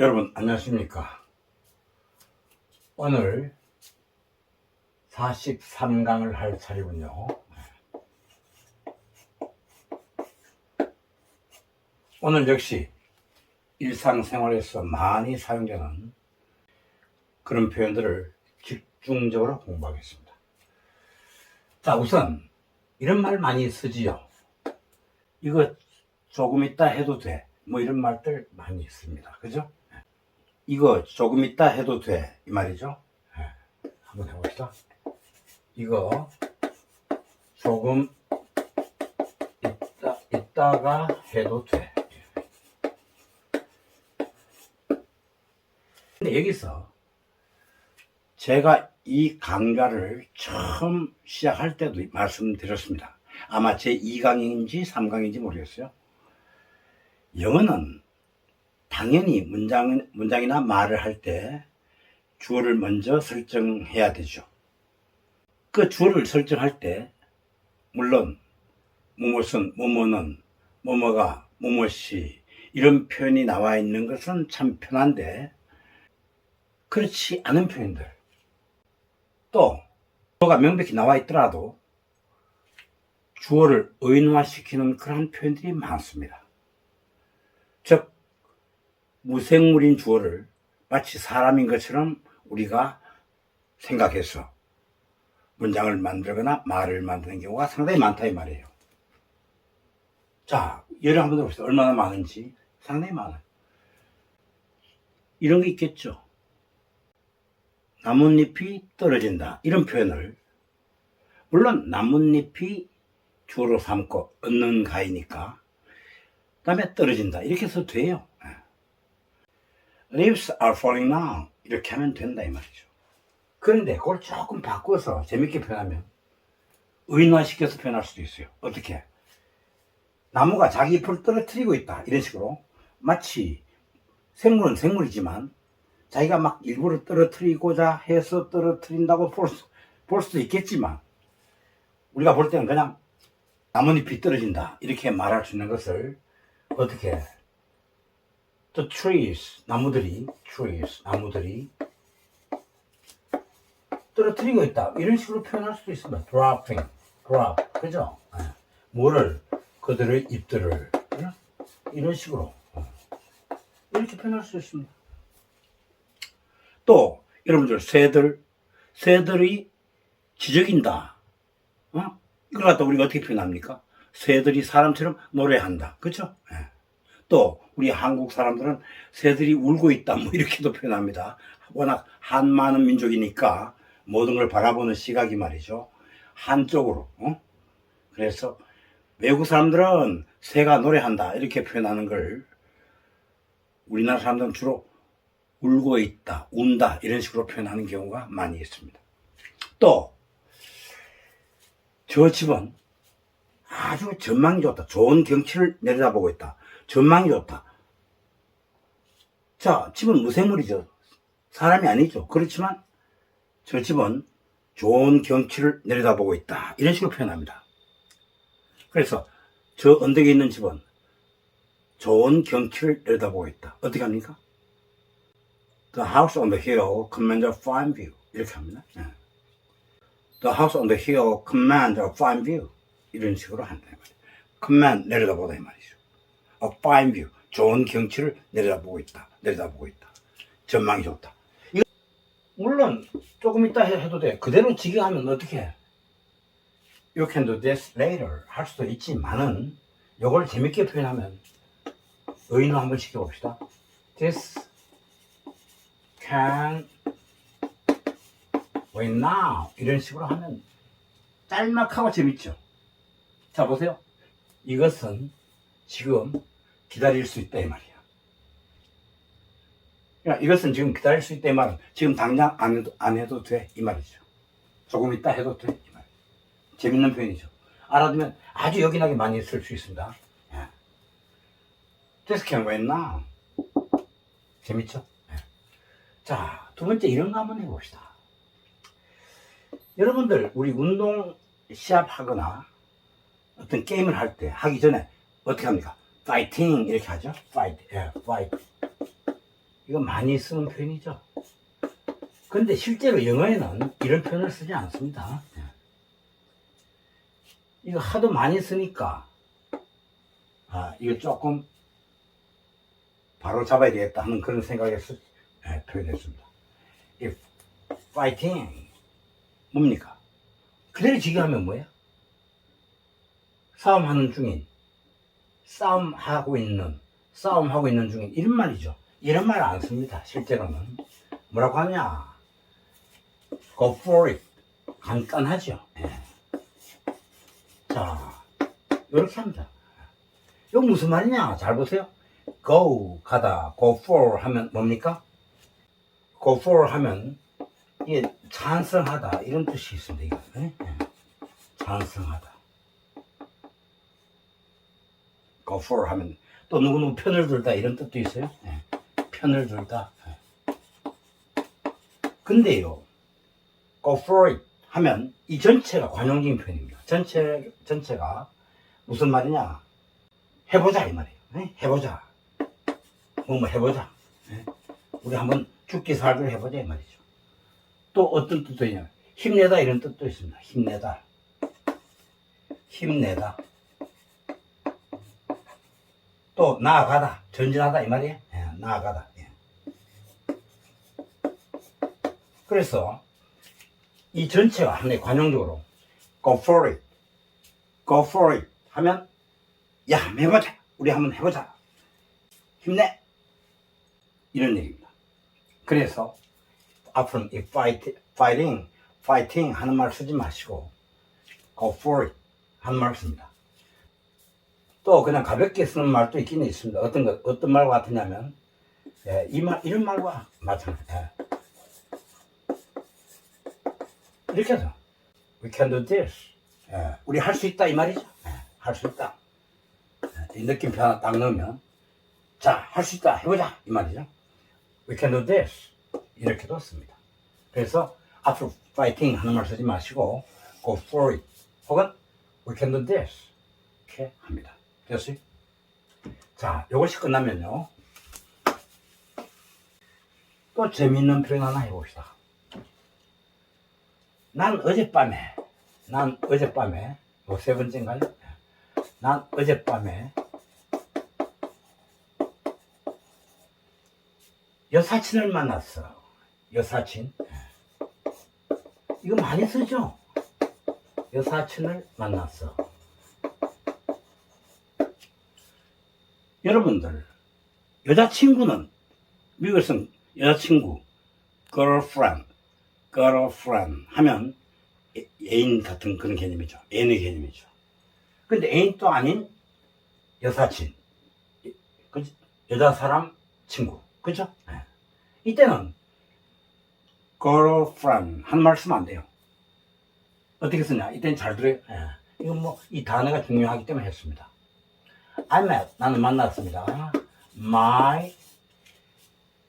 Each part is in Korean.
여러분 안녕하십니까? 오늘 43강을 할 차례군요. 오늘 역시 일상생활에서 많이 사용되는 그런 표현들을 집중적으로 공부하겠습니다. 자 우선 이런 말 많이 쓰지요? 이거 조금 있다 해도 돼. 뭐 이런 말들 많이 있습니다. 그죠? 이거 조금 있다 해도 돼. 이 말이죠. 예, 한번 해봅시다. 이거 조금 있다, 있다가 해도 돼. 근데 여기서 제가 이 강좌를 처음 시작할 때도 말씀드렸습니다. 아마 제 2강인지 3강인지 모르겠어요. 영어는 당연히 문장, 문장이나 말을 할 때 주어를 먼저 설정해야 되죠. 그 주어를 설정할 때, 물론, 무엇은, 뭐뭐는, 뭐뭐가, 뭐뭐시, 이런 표현이 나와 있는 것은 참 편한데, 그렇지 않은 표현들, 또, 주어가 명백히 나와 있더라도, 주어를 의인화시키는 그런 표현들이 많습니다. 즉, 무생물인 주어를 마치 사람인 것처럼 우리가 생각해서 문장을 만들거나 말을 만드는 경우가 상당히 많다 이 말이에요. 자, 예를 한번 들어보세요. 얼마나 많은지 상당히 많아요. 이런 게 있겠죠. 나뭇잎이 떨어진다. 이런 표현을 물론 나뭇잎이 주어로 삼고 얻는 가이니까 그 다음에 떨어진다. 이렇게 해서 돼요. Leaves are falling now 이렇게 하면 된다 이 말이죠. 그런데 그걸 조금 바꿔서 재밌게 표현하면 의인화시켜서 표현할 수도 있어요. 어떻게? 나무가 자기 잎을 떨어뜨리고 있다 이런 식으로 마치 생물은 생물이지만 자기가 막 일부러 떨어뜨리고자 해서 떨어뜨린다고 볼, 수, 볼 수도 있겠지만 우리가 볼 때는 그냥 나뭇잎이 떨어진다 이렇게 말할 수 있는 것을 어떻게 the trees 나무들이 trees 나무들이. 떨어뜨리고 있다. 이런 식으로 표현할 수도 있습니다. dropping drop. 그죠? 예. 뭐를 그들의 잎들을. 예? 이런 식으로. 어. 이렇게 표현할 수 있습니다. 또 여러분들 새들. 새들이 지적인다. 어? 이걸 갖다 우리가 어떻게 표현합니까? 새들이 사람처럼 노래한다. 그죠? 예. 또 우리 한국 사람들은 새들이 울고 있다 뭐 이렇게도 표현합니다. 워낙 한 많은 민족이니까 모든 걸 바라보는 시각이 말이죠. 한쪽으로. 어? 그래서 외국 사람들은 새가 노래한다 이렇게 표현하는 걸 우리나라 사람들은 주로 울고 있다, 운다 이런 식으로 표현하는 경우가 많이 있습니다. 또 저 집은 아주 전망이 좋다. 좋은 경치를 내려다보고 있다. 전망이 좋다. 자, 집은 무생물이죠. 사람이 아니죠. 그렇지만 저 집은 좋은 경치를 내려다보고 있다. 이런 식으로 표현합니다. 그래서 저 언덕에 있는 집은 좋은 경치를 내려다보고 있다. 어떻게 합니까? The house on the hill commands a fine view. 이렇게 합니다. 예. The house on the hill commands a fine view. 이런 식으로 한다. command 내려다보다 이 말이죠. Fine view. 좋은 경치를 내려다보고 있다. 내려다보고 있다. 전망이 좋다. 이거 물론 조금 있다 해- 해도 돼. 그대로 직역하면 어떻게 해? You can do this later 할 수도 있지만은 이걸 재밌게 표현하면 의인을 한번 시켜봅시다. This can wait now 이런 식으로 하면 짤막하고 재밌죠. 자 보세요. 이것은 지금 기다릴 수 있다 이 말이야. 그러니까 이것은 지금 기다릴 수 있다 이 말은 지금 당장 안 해도 안 해도 돼 이 말이죠. 조금 있다 해도 돼 이 말. 재밌는 표현이죠. 알아두면 아주 요긴하게 많이 쓸 수 있습니다. 예. This can. 재밌죠? 예. 자, 두 번째 이런 거 한번 해봅시다. 여러분들 우리 운동 시합하거나 어떤 게임을 할 때 하기 전에 어떻게 합니까? 파이팅 이렇게 하죠. 파이트, 예, 파이트. 이거 많이 쓰는 표현이죠. 근데 실제로 영어에는 이런 표현을 쓰지 않습니다. 예. 이거 하도 많이 쓰니까, 아, 이거 조금 바로 잡아야 되겠다 하는 그런 생각에서 예, 표현했습니다. 이 fighting 뭡니까? 그대로 지기하면 뭐야? 싸움하는 중인, 싸움하고 있는, 싸움하고 있는 중인 이런 말이죠. 이런 말 안 씁니다. 실제로는 뭐라고 하냐? Go for it. 간단하죠. 예. 자, 이렇게 합니다. 이거 무슨 말이냐? 잘 보세요. Go 가다, go for 하면 뭡니까? Go for 하면 이게 찬성하다 이런 뜻이 있습니다. 이거 예? 예. 찬성하다. Go for 하면 또 누구누구 편을 들다 이런 뜻도 있어요. 예. 편을 들다. 예. 근데요, go for it 하면 이 전체가 관용적인 표현입니다. 전체 전체가 무슨 말이냐? 해보자 이 말이에요. 예? 해보자. 뭐 뭐 해보자. 예? 우리 한번 죽기 살기를 해보자 이 말이죠. 또 어떤 뜻도 있냐? 힘내다 이런 뜻도 있습니다. 힘내다. 힘내다. 또 나아가다, 전진하다 이 말이에요. 예, 나아가다. 예. 그래서 이 전체가 하나의 관용적으로 go for it, go for it 하면 야 한번 해보자, 우리 한번 해보자, 힘내 이런 얘기입니다. 그래서 앞으로는 이 fight, fighting, fighting 하는 말 쓰지 마시고 go for it 하는 말 씁니다. 또 그냥 가볍게 쓰는 말도 있긴 있습니다. 어떤 것, 어떤 말과 같으냐면, 예, 이 말, 이런 말과 마찬가지. 예. 이렇게 해서, we can do this. 예, 우리 할 수 있다, 이 말이죠. 예, 할수 있다. 예, 이 느낌표 하나 딱 넣으면, 자, 할 수 있다, 해보자, 이 말이죠. we can do this. 이렇게도 씁니다. 그래서, 앞으로 fighting 하는 말 쓰지 마시고, go for it. 혹은, we can do this. 이렇게 합니다. 됐어요? 자, 이것이 끝나면요. 또 재미있는 표현 하나 해봅시다. 난 어젯밤에, 난 어젯밤에, 요 세 번째인가요? 난 어젯밤에 여사친을 만났어. 여사친. 이거 많이 쓰죠? 여사친을 만났어. 여러분들 여자친구는 미국에서는 여자친구 girlfriend, girlfriend 하면 애- 애인 같은 그런 개념이죠. 애인의 개념이죠. 근데 애인 또 아닌 여사친, 그죠? 여자 사람 친구, 그죠? 예. 이때는 girlfriend 한 말 쓰면 안 돼요. 어떻게 쓰냐? 이때는 잘 들어요. 예. 이건 뭐 이 단어가 중요하기 때문에 했습니다. I met. 나는 만났습니다. My.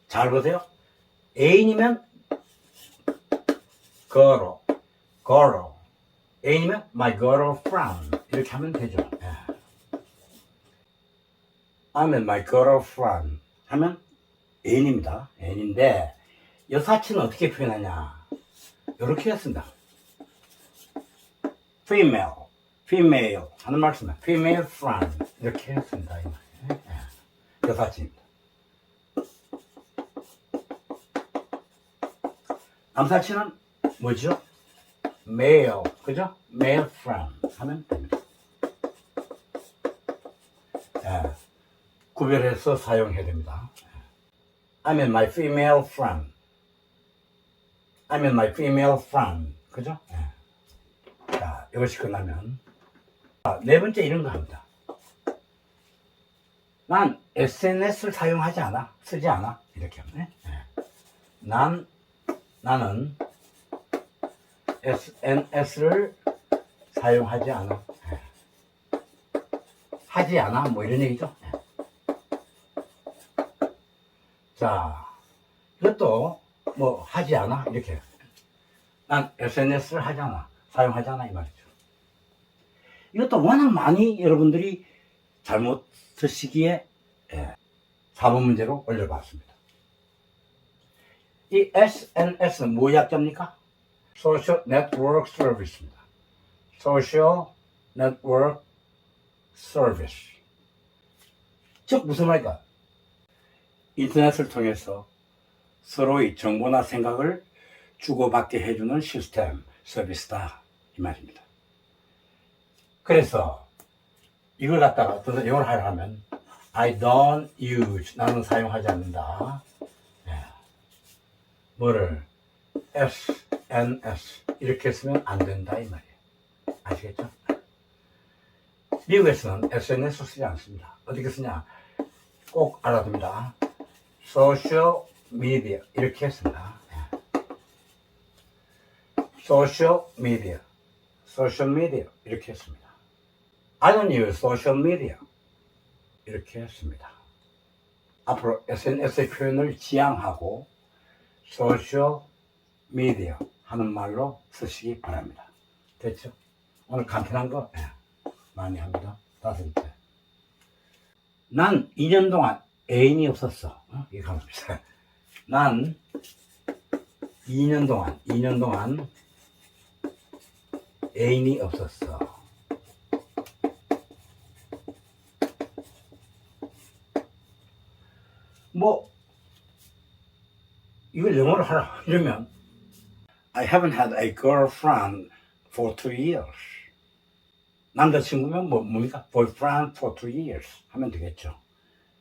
잘 보세요. 애인이면 girl. girl. 애인이면 my girlfriend. 이렇게 하면 되죠. 예. I met my girlfriend. 하면 애인입니다. 애인인데, 여사친은 어떻게 표현하냐. 이렇게 했습니다. female. Female 하는 말씀은 female friend 이렇게 했습니다. 예. 여사친입니다. 남사친은 뭐죠? male 그죠? male friend 하면 됩니다. 예. 구별해서 사용해야 됩니다. I'm in my female friend. I'm in my female friend. 그죠? 예. 자, 이것이 끝나면 아, 네 번째 이런 거 합니다. 난 SNS를 사용하지 않아. 쓰지 않아. 이렇게 하면. 예. 난, 나는 SNS를 사용하지 않아. 예. 하지 않아. 뭐 이런 얘기죠. 예. 자, 이것도 뭐 하지 않아. 이렇게. 난 SNS를. 사용하지 않아. 이 말이죠. 이것도 워낙 많이 여러분들이 잘못 쓰시기에 예, 4번 문제로 올려봤습니다. 이 SNS는 뭐 약자입니까? Social Network Service입니다. Social Network Service. 즉 무슨 말일까? 인터넷을 통해서 서로의 정보나 생각을 주고받게 해주는 시스템, 서비스다. 이 말입니다. 그래서 이걸 갖다가 어떤 영어를 하려면 I don't use 나는 사용하지 않는다. 예. 뭐를 SNS 이렇게 쓰면 안 된다 이 말이에요. 아시겠죠? 미국에서는 SNS 쓰지 않습니다. 어떻게 쓰냐? 꼭 알아둡니다. 소셜 미디어 이렇게 씁니다. 소셜 미디어, 소셜 미디어 이렇게 했습니다. I don't use social media 이렇게 했습니다. 앞으로 SNS의 표현을 지양하고 소셜 미디어 하는 말로 쓰시기 바랍니다. 됐죠? 오늘 간편한 거 예, 많이 합니다. 다섯째. 난 2년 동안 애인이 없었어. 어? 이거 합니다. 난 2년 동안, 2년 동안 애인이 없었어. 뭐, 이걸 영어로 하라. 이러면, I haven't had a girlfriend for two years. 남자친구면 뭐, 뭡니까? boyfriend for two years. 하면 되겠죠.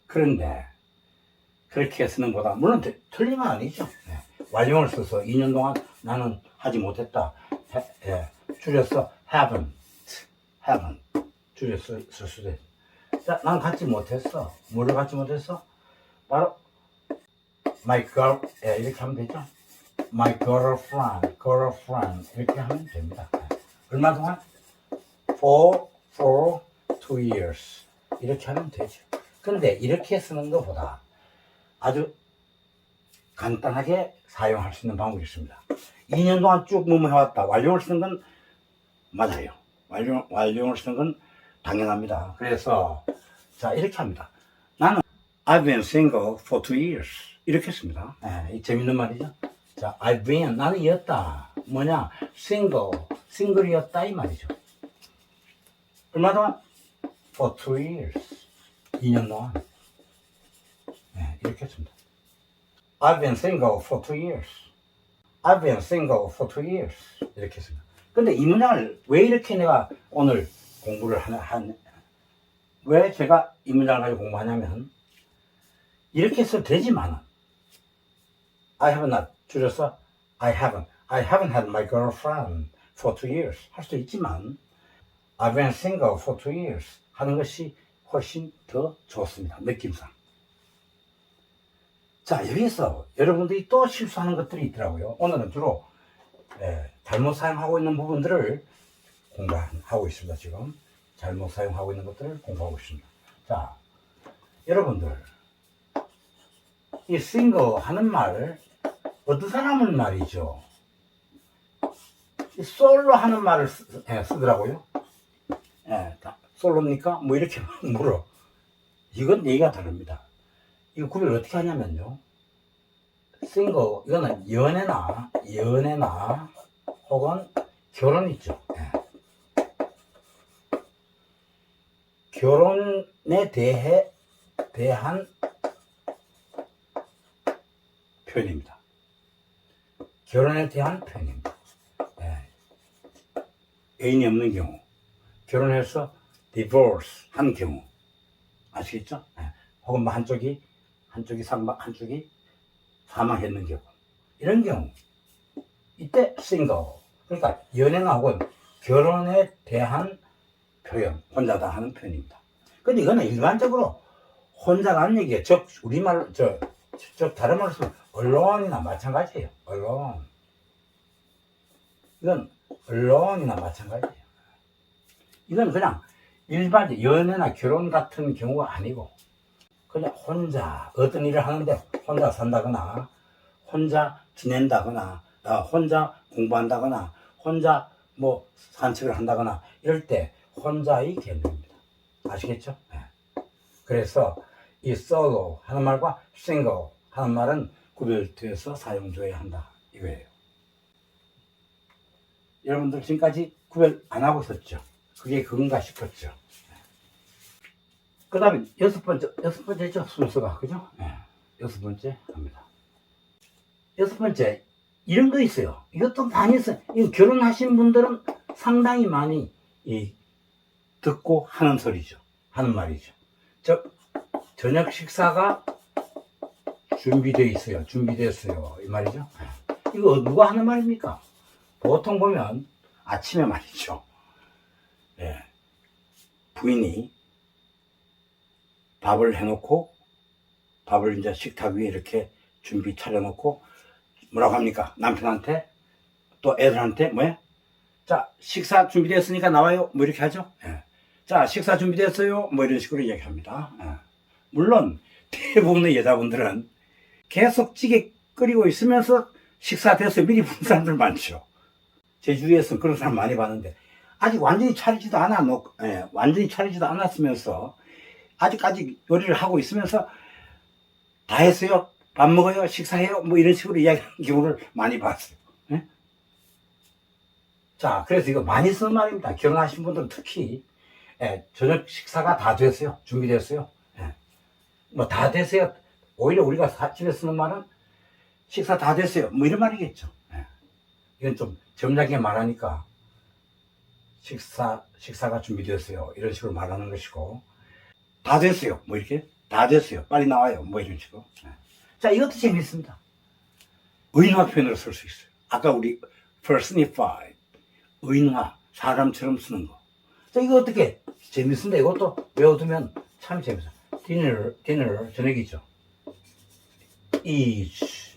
그런데, 그렇게 쓰는 보다, 물론 되- 틀린 건 아니죠. 예. 완료를 써서 2년 동안 나는 하지 못했다. 해- 예. 줄여서 haven't, haven't. 줄여서 쓸 수도 있어. 자, 난 갖지 못했어. 뭐를 갖지 못했어? 바로, my girl, 예, 이렇게 하면 되죠. my girlfriend, girlfriend. 이렇게 하면 됩니다. 예. 얼마 동안? for, for two years. 이렇게 하면 되죠. 근데 이렇게 쓰는 것보다 아주 간단하게 사용할 수 있는 방법이 있습니다. 2년 동안 쭉 뭐뭐 해왔다. 완료를 쓰는 건 맞아요. 완료, 완료를 쓰는 건 당연합니다. 그래서, 자, 이렇게 합니다. I've been single for two years. 이렇게 씁니다. 예, 이 재밌는 말이죠. 자, I've been, 나는 이었다. 뭐냐, single, 싱글이었다. 이 말이죠. 얼마 동안? For two years. 2년 동안. 예, 이렇게 씁니다. I've been single for two years. I've been single for two years. 이렇게 했습니다. 근데 이 문장을 왜 이렇게 내가 오늘 공부를 하냐, 한, 왜 제가 이 문장을 가지고 공부하냐면, 이렇게 해서 되지만, I have not, 줄여서, I haven't, I haven't had my girlfriend for two years. 할 수도 있지만, I've been single for two years. 하는 것이 훨씬 더 좋습니다. 느낌상. 자, 여기서 여러분들이 또 실수하는 것들이 있더라고요. 오늘은 주로 예, 잘못 사용하고 있는 부분들을 공부하고 있습니다. 지금 잘못 사용하고 있는 것들을 공부하고 있습니다. 자, 여러분들 이 single 하는 말 어떤 사람은 말이죠. 이 솔로 하는 말을 쓰, 예, 쓰더라고요. 예, 다 솔로입니까? 뭐 이렇게 물어. 이건 얘기가 다릅니다. 이거 구별을 어떻게 하냐면요. 싱글, 이거는 연애나, 연애나, 혹은 결혼 있죠. 예. 결혼에 대해, 대한 표현입니다. 결혼에 대한 표현입니다. 예. 애인이 없는 경우, 결혼해서 divorce 한 경우, 아시겠죠? 예. 혹은 뭐 한쪽이 한쪽이 상방 한쪽이 사망했는 경우 이런 경우 이때 single 그러니까 혹은 결혼에 대한 표현 혼자다 하는 표현입니다. 근데 이거는 일반적으로 혼자라는 얘기예요. 즉 우리말 저, 저 다른 말로 쓰면 언론이나 마찬가지예요. 언론 이건 언론이나 마찬가지예요. 이건 그냥 일반 연애나 결혼 같은 경우가 아니고 그냥 혼자 어떤 일을 하는데 혼자 산다거나 혼자 지낸다거나 아, 혼자 공부한다거나 혼자 뭐 산책을 한다거나 이럴 때 혼자의 개념입니다. 아시겠죠? 네. 그래서 이 solo 하는 말과 single 하는 말은 구별되어서 사용되어야 한다 이거예요. 여러분들 지금까지 구별 안 하고 있었죠? 그게 그건가 싶었죠. 그 다음에 여섯 번째, 여섯 번째죠, 순서가. 그죠? 예, 여섯 번째 합니다. 여섯 번째, 이런 거 있어요. 이것도 많이 있어요. 결혼하신 분들은 상당히 많이 이, 듣고 하는 소리죠. 하는 말이죠. 저, 저녁 식사가 준비되어 있어요. 준비됐어요. 이 말이죠. 예. 이거 누가 하는 말입니까? 보통 보면 아침에 말이죠. 예. 부인이 밥을 해놓고 밥을 이제 식탁 위에 이렇게 준비 차려놓고 뭐라고 합니까? 남편한테 또 애들한테 뭐야? 자 식사 준비됐으니까 나와요. 뭐 이렇게 하죠. 예. 자 식사 준비됐어요. 뭐 이런 식으로 이야기합니다. 예. 물론 대부분의 여자분들은 계속 찌개 끓이고 있으면서 식사 됐어요. 미리 부는 사람들 많죠. 제 주위에서는 그런 사람 많이 봤는데 아직 완전히 차리지도 않아 놓, 예, 완전히 차리지도 않았으면서 아직까지 요리를 하고 있으면서 다 했어요. 밥 먹어요. 식사해요. 뭐 이런 식으로 이야기하는 경우를 많이 봤어요. 예? 자, 그래서 이거 많이 쓰는 말입니다. 결혼하신 분들은 특히 예, 저녁 식사가 다 됐어요. 준비됐어요. 예. 뭐다 됐어요. 오히려 우리가 사- 집에 쓰는 말은 식사 다 됐어요. 뭐 이런 말이겠죠. 예. 이건 좀 점잖게 말하니까 식사 식사가 준비됐어요. 이런 식으로 말하는 것이고 다 됐어요. 뭐 이렇게 다 됐어요. 빨리 나와요. 뭐 이런 식으로. 예. 자 이것도 재밌습니다. 의인화 표현으로 쓸 수 있어요. 아까 우리 personified 의인화 사람처럼 쓰는 거. 자 이거 어떻게 재밌습니다. 이것도 외워두면 참 재밌어요. Dinner dinner 저녁이죠. is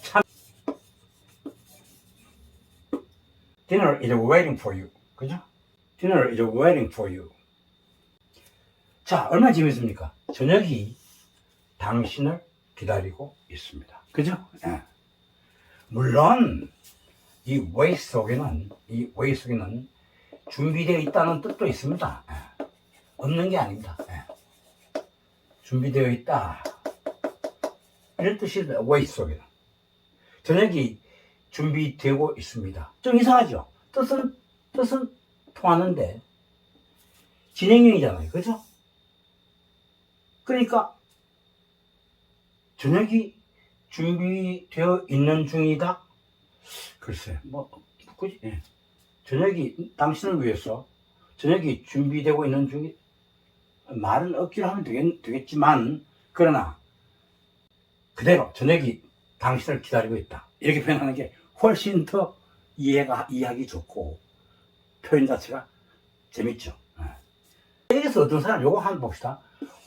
참 dinner is waiting for you. 그죠? dinner is waiting for you. 자, 얼마나 재밌습니까? 저녁이 당신을 기다리고 있습니다. 그죠? 예. 물론, 이 wait 속에는, 이 wait 속에는 준비되어 있다는 뜻도 있습니다. 예. 없는 게 아닙니다. 예. 준비되어 있다. 이런 뜻이 wait 속에는. 저녁이 준비되고 있습니다. 좀 이상하죠? 뜻은, 뜻은 통하는데, 진행형이잖아요. 그죠? 그러니까, 저녁이 준비되어 있는 중이다? 글쎄, 뭐, 굳이, 예. 저녁이 당신을 위해서, 저녁이 준비되고 있는 중이, 말은 억지로 하면 되겠, 되겠 지만, 그러나, 그대로 저녁이 당신을 기다리고 있다. 이렇게 표현하는 게 훨씬 더 이해가, 이해하기 좋고, 표현 자체가 재밌죠. 예. 여기서 어떤 사람 요거 한번 봅시다.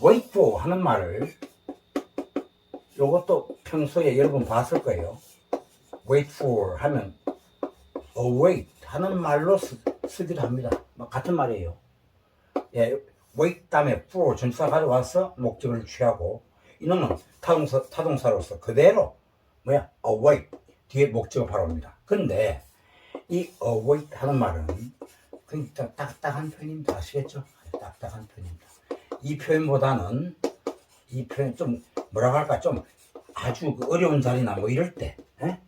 wait for 하는 말을 요것도 평소에 여러분 봤을 거예요. wait for 하면 await 하는 말로 쓰, 쓰기도 합니다. 뭐 같은 말이에요. 예, 다음에 for 전치사 가져와서 목적을 취하고 이놈은 타동사, 타동사로서 그대로 뭐야 await 뒤에 목적을 바로 옵니다. 근데 이 await 하는 말은 굉장히 딱딱한 표현입니다. 아시겠죠? 딱딱한 표현입니다. 이 표현보다는 이 표현 좀 뭐라고 할까 좀 아주 그 어려운 자리나 뭐 이럴 때 에?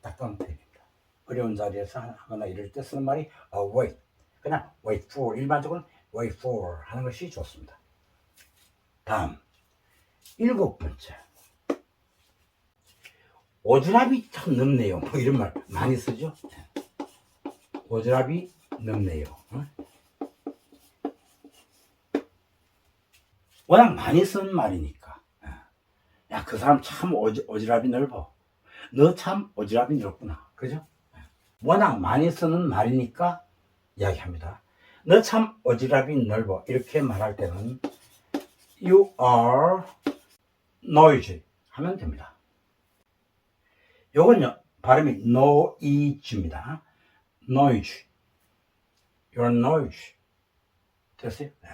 딱딱한 표현입니다. 어려운 자리에서 하거나 이럴 때 쓰는 말이 await 그냥 wait for 일반적으로 wait for 하는 것이 좋습니다. 다음 일곱 번째 오지랖이 참 넓네요. 뭐 이런 말 많이 쓰죠. 오지랖이 넓네요. 어? 워낙 많이 쓰는 말이니까. 야, 그 사람 참 오지, 오지랖이 넓어. 너 참 오지랖이 넓구나. 그죠? 워낙 많이 쓰는 말이니까 이야기합니다. 너참 오지랖이 넓어. 이렇게 말할 때는 you are noisy 하면 됩니다. 요건요, 발음이 noise입니다. noise. you're noisy. 됐어요? 네.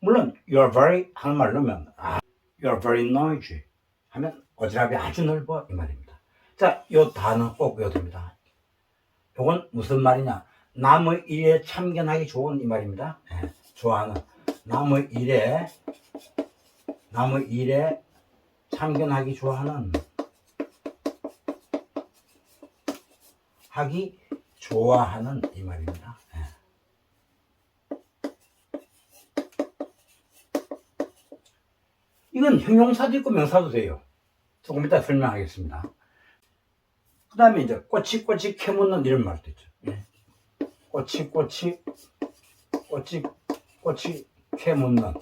물론 you're very 말을 넣으면 아, you're very noisy 하면 어지랖이 아주 넓어 이 말입니다. 자, 요 단어 꼭 외워야 됩니다. 요건 무슨 말이냐? 남의 일에 참견하기 좋은 이 말입니다. 예, 좋아하는 남의 일에 남의 일에 참견하기 좋아하는 하기 좋아하는 이 말입니다. 예. 이건 형용사도 있고 명사도 돼요. 조금 이따 설명하겠습니다. 그 다음에 이제 꼬치 꼬치 캐묻는 이런 말도 있죠. 예. 꼬치 꼬치 꼬치 꼬치 캐묻는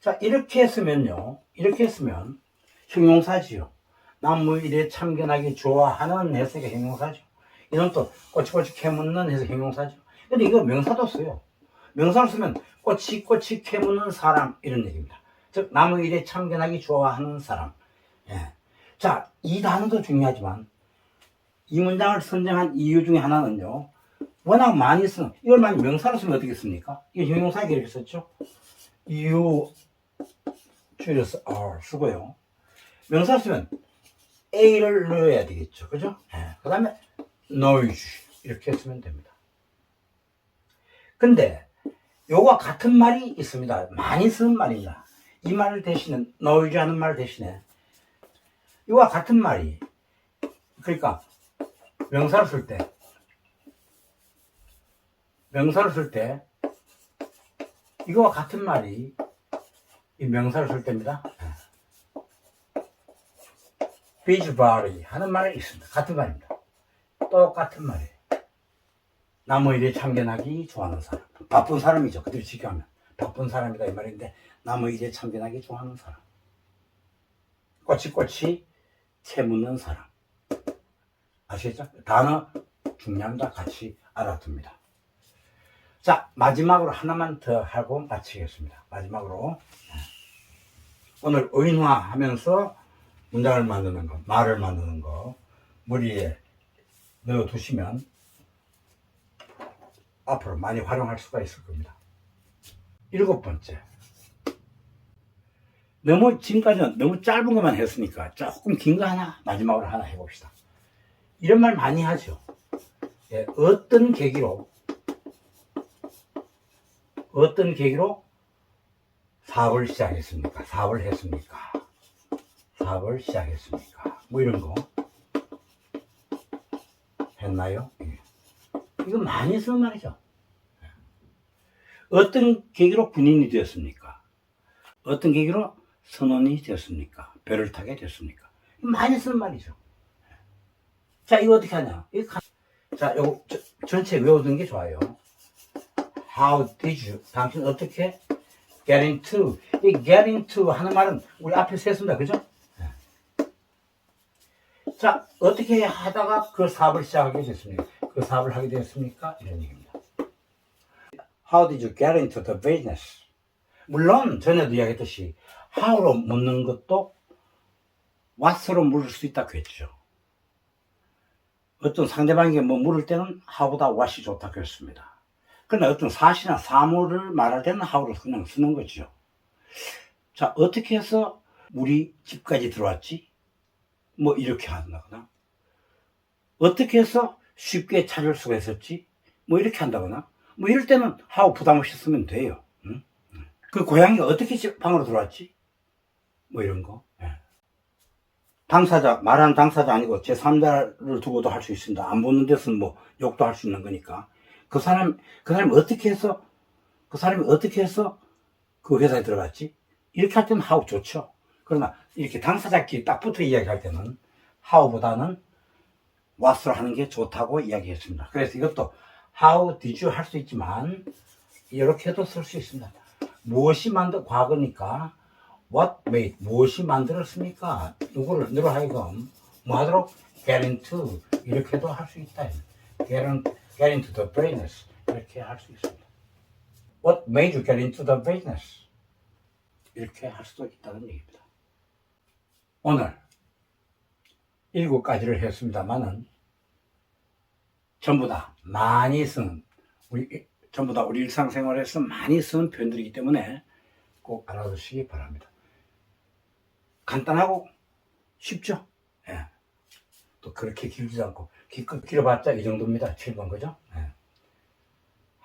자 이렇게 했으면요. 이렇게 했으면 형용사지요. 나무 일에 참견하기 좋아하는 해석이 형용사죠. 이건 또 꼬치꼬치 캐묻는 해석 형용사죠. 근데 이거 명사도 써요. 명사를 쓰면 꼬치꼬치 캐묻는 사람 이런 얘기입니다. 즉 나무 일에 참견하기 좋아하는 사람. 예. 자, 이 단어도 중요하지만 이 문장을 선정한 이유 중에 하나는요. 워낙 많이 쓰는 이걸 만약 명사로 쓰면 어떻게 씁니까? 이게 형용사에 이렇게 썼죠. you 줄여서 r 쓰고요. 명사 쓰면 a를 넣어야 되겠죠. 그죠? 그 다음에 noise 이렇게 쓰면 됩니다. 근데 요와 같은 말이 있습니다. 많이 쓰는 말입니다. 이 말을 대신에 noise 하는 말 대신에 이와 같은 말이 그러니까 명사를 쓸 때 명사를 쓸 때 이거와 같은 말이 이 명사를 쓸 때입니다. 비즈바리 하는 말이 있습니다. 같은 말입니다. 똑같은 말이에요. 나무 일에 참견하기 좋아하는 사람. 바쁜 사람이죠. 그대로 지켜하면. 바쁜 사람이다 이 말인데 나무 일에 참견하기 좋아하는 사람. 꼬치꼬치 캐묻는 사람. 아시겠죠? 단어 중요합니다. 같이 알아둡니다. 자, 마지막으로 하나만 더 하고 마치겠습니다. 마지막으로. 오늘 의인화 하면서 문장을 만드는 거, 말을 만드는 거, 머리에 넣어 두시면 앞으로 많이 활용할 수가 있을 겁니다. 일곱 번째. 너무 지금까지는 너무 짧은 것만 했으니까 조금 긴 거 하나 마지막으로 하나 해봅시다. 이런 말 많이 하죠. 예, 어떤 계기로 어떤 계기로 사업을 시작했습니까? 사업을 했습니까? 사업을 시작했습니까? 뭐 이런 거 했나요? 예. 이거 많이 쓰는 말이죠. 예. 어떤 계기로 군인이 되었습니까? 어떤 계기로 선원이 되었습니까? 배를 타게 됐습니까? 많이 쓰는 말이죠. 자, 이거 어떻게 하냐? 이거 가- 자, 요거 저- 전체 외워두는 게 좋아요. How did you? 당신 어떻게? Getting to. 이 getting to 하는 말은 우리 앞에서 했습니다. 그죠? 자, 어떻게 하다가 그 사업을 시작하게 됐습니까? 그 사업을 하게 됐습니까? 이런 얘기입니다. How did you get into the business? 물론 전에도 이야기했듯이 how로 묻는 것도 what으로 물을 수 있다고 했죠. 어떤 상대방에게 뭐 물을 때는 how보다 what이 좋다고 했습니다. 그러나 어떤 사실이나 사물을 말할 때는 how로 그냥 쓰는 거죠. 자, 어떻게 해서 우리 집까지 들어왔지? 뭐 이렇게 한다거나 어떻게 해서 쉽게 찾을 수가 있었지? 뭐 이렇게 한다거나 뭐 이럴 때는 how 부담 없이 쓰면 돼요. 응? 그 고양이가 어떻게 집 방으로 들어왔지? 뭐 이런 거. 예. 당사자, 말하는 당사자 아니고 제3자를 두고도 할 수 있습니다. 안 보는 데서는 뭐 욕도 할 수 있는 거니까. 그 사람, 그 사람이 어떻게 해서, 그 사람이 어떻게 해서 그 회사에 들어갔지? 이렇게 할 때는 how 좋죠. 그러나 이렇게 당사자끼리 딱 붙어 이야기할 때는 how보다는 what으로 하는 게 좋다고 이야기했습니다. 그래서 이것도 how did you 할 수 있지만 이렇게도 쓸 수 있습니다. 무엇이 만든 과거니까 what made 무엇이 만들었습니까? 누구를 누로 하여금 뭐 하도록 get into 이렇게도 할 수 있다. into the business 이렇게 할 수 있습니다. What made you get into the business? 이렇게 할 수도 있다는 얘기입니다. 오늘 일곱 가지를 했습니다만은 전부 다 많이 쓰는 우리 전부 다 우리 일상생활에서 많이 쓰는 표현들이기 때문에 꼭 알아두시기 바랍니다. 간단하고 쉽죠? 예. 또 그렇게 길지도 않고 기껏 길어봤자 이 정도입니다. 7번 그죠? 예.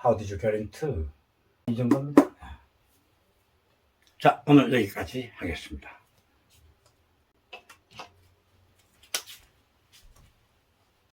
How did you get into? 이 정도입니다. 예. 자, 오늘 여기까지 하겠습니다.